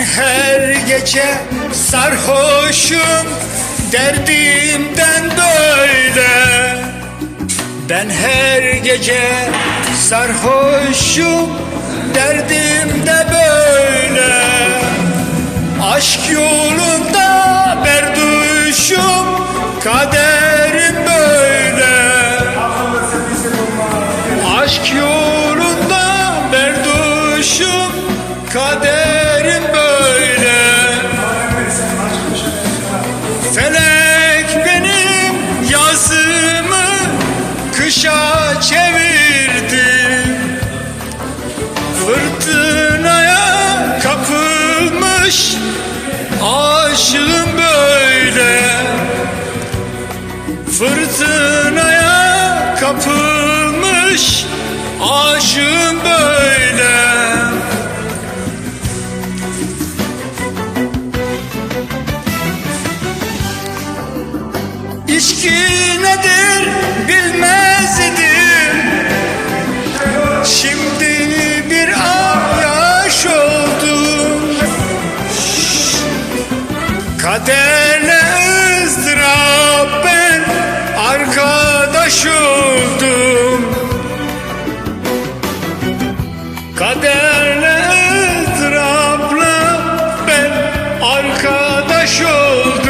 her gece sarhoşum derdimden böyle. Ben her gece sarhoşum derdimde Kapılmış aşığım böyle. İçki nedir bilmez oldum Kaderle ızdırapla ben arkadaş oldum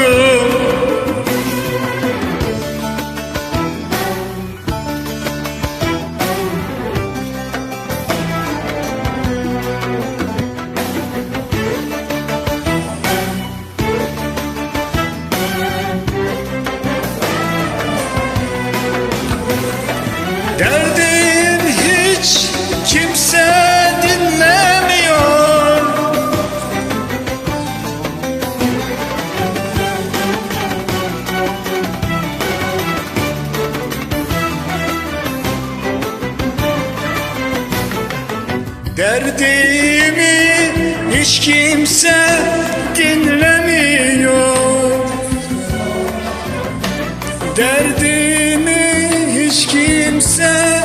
Derdimi hiç kimse dinlemiyor. Derdimi hiç kimse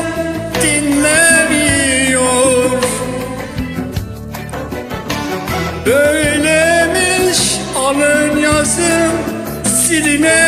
dinlemiyor. Böylemiş alın yazım silinemiyor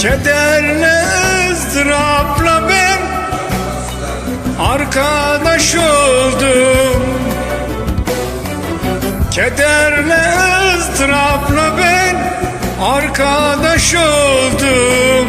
Kederle ızdırapla ben arkadaş oldum. Kederle ızdırapla ben arkadaş oldum